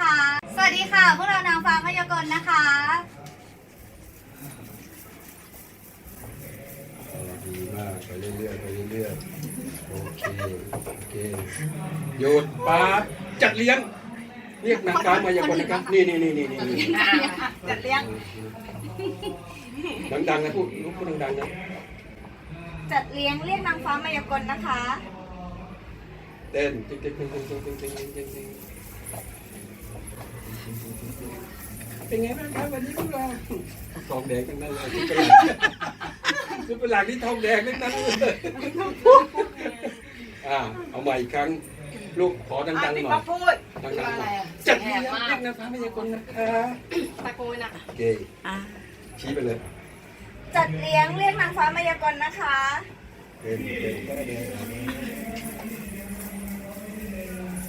คะ สวัสดีค่ะพวกเรานางฟ้ามายากลนะคะ ดีมากไปเรื่อยๆไปเรื่อยๆโอเคโอเคหยุดป๊าบจัดเลี้ยง เรียกนางฟ้ามายากลนะครับนี่นี่นี่นี่นี่จัดเลี้ยง ดังๆนะพูดพูดดังๆนะจัดเลี้ยงเรียกนางฟ้ามายากลนะคะ เต้นติ๊งติ๊งติ๊งติ๊งติ๊งติ๊งติ๊งติ๊งติ๊ง เป็นไงบ้างครับวันนี้พวกเราทองแดงกันนั่นเลยที่เป็นหลักที่เป็นหลักที่ทองแดงนั่นนั่นเลยอ่าเอาใหม่อีกครั้ง ลูกขอดังๆหน่อยพูดดังๆหน่อยจัดเลี้ยงเรียกนางฟ้ามายากลนะคะตะโกนอะโอเคชี้ไปเลยจัดเลี้ยงเรียกนางฟ้ามายากลนะคะเต้นเต้นเต้น